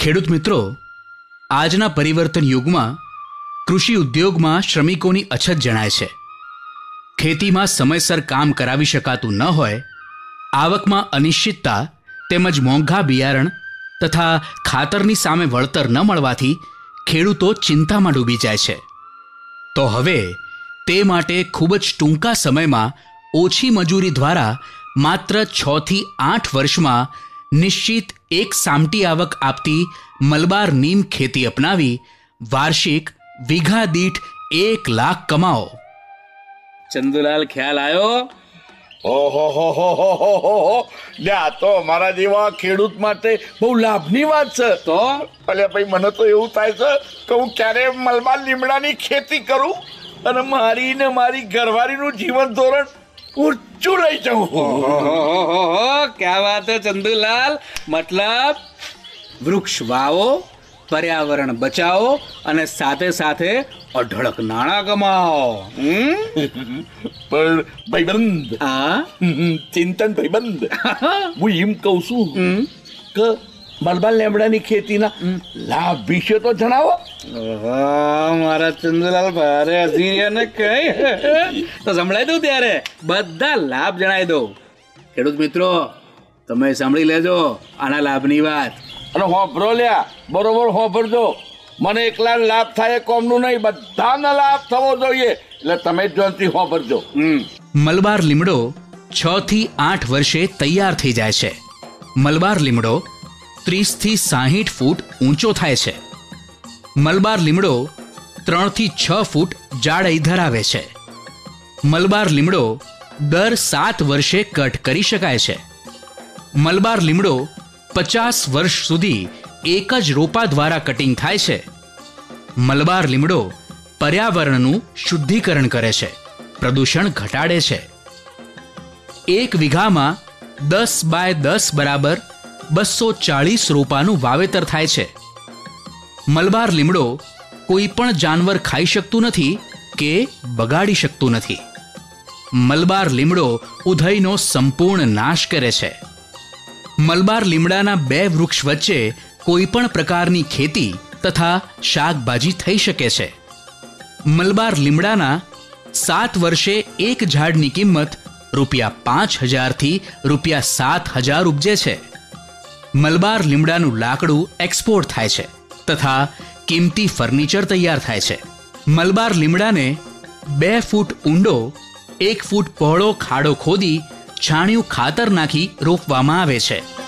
ખેડૂત મિત્રો, આજના પરિવર્તન યુગમાં કૃષિ ઉદ્યોગમાં શ્રમિકોની અછત જણાય છે. ખેતીમાં સમયસર કામ કરાવી શકાતું ન હોય, આવકમાં અનિશ્ચિતતા તેમજ મોંઘા બિયારણ તથા ખાતરની સામે વળતર ન મળવાથી ખેડૂતો ચિંતામાં ડૂબી જાય છે. તો હવે તે માટે ખૂબ જ ટૂંકા સમયમાં ઓછી મજૂરી દ્વારા માત્ર છથી આઠ વર્ષમાં નિશ્ચિત એક સામટી આવક આપતી મલબાર નીમ ખેતી અપનાવી વાર્ષિક વીઘા દીઠ એક લાખ કમાઓ. ચંદુલાલ ખ્યાલ આવ્યો? ઓહો હો હો હો હો હો હો આ તો અમારા જેવા ખેડૂત માટે બહુ લાભની વાત છે. તો? ભલે ભાઈ મને તો એવું થાય છે કે હું ક્યારે મલબા લીમડાની ખેતી કરું અને મારી ને મારી ઘરવાળીનું જીવન ધોરણ ઊંચું લઈ જાઉં ક્યાં વાત હે ચંદુલાલ? મતલબ વૃક્ષ વાવો પર્યાવરણ બચાવો અને સાથે સાથે અઢળક નાણાં કમાઓ પણ ભાઈબંધ હા? ચિંતન ભાઈબંધ. હું એમ કહું છું કે મલબાલ લેમડાની ખેતીના લાભ વિશે તો જણાવો. મારા ચંદ્રલાલ ભારે હસી કઈ તો સંભળાઈ દઉં ત્યારે? બધા લાભ જણાવી દઉં. ખેડૂત મિત્રો તમે સાંભળી લેજો આના લાભની વાત. અને હોભરો લ્યા બરોબર હોભરજો. મને એકલા લાભ થાય કોમનું નહીં બધાને લાભ થવો જોઈએ. એટલે તમે જોનથી હોભરજો. હમ. મલબાર લીમડો છ થી આઠ વર્ષે તૈયાર થઈ જાય છે. મલબાર લીમડો ત્રીસથી સાહીઠ ફૂટ ઊંચો થાય છે. મલબાર લીમડો ત્રણથી છ ફૂટ જાડાઈ ધરાવે છે. મલબાર લીમડો દર સાત વર્ષે કટ કરી શકાય છે. મલબાર લીમડો પચાસ વર્ષ સુધી એક જ રોપા દ્વારા કટિંગ થાય છે. મલબાર લીમડો પર્યાવરણનું શુદ્ધિકરણ કરે છે, પ્રદૂષણ ઘટાડે છે. એક વીઘામાં દસ બાય દસ બરાબર બસો ચાળીસ રોપાનું વાવેતર થાય છે. મલબાર લીમડો કોઈ પણ જાનવર ખાઈ શકતું નથી કે બગાડી શકતું નથી. મલબાર લીમડો ઉધઈનો સંપૂર્ણ નાશ કરે છે. મલબાર લીમડાના બે વૃક્ષ વચ્ચે કોઈ પણ પ્રકારની ખેતી તથા શાકભાજી થઈ શકે છે. મલબાર લીમડાના સાત વર્ષે એક ઝાડની કિંમત રૂપિયા પાંચ હજારથી રૂપિયા સાત હજાર ઉપજે છે. મલબાર લીમડાનું લાકડું એક્સપોર્ટ થાય છે તથા કિંમતી ફર્નિચર તૈયાર થાય છે. મલબાર લીમડાને બે ફૂટ ઊંડો, એક ફૂટ પહોળો ખાડો ખોદી છાણિયું ખાતર નાખી રોપવામાં આવે છે.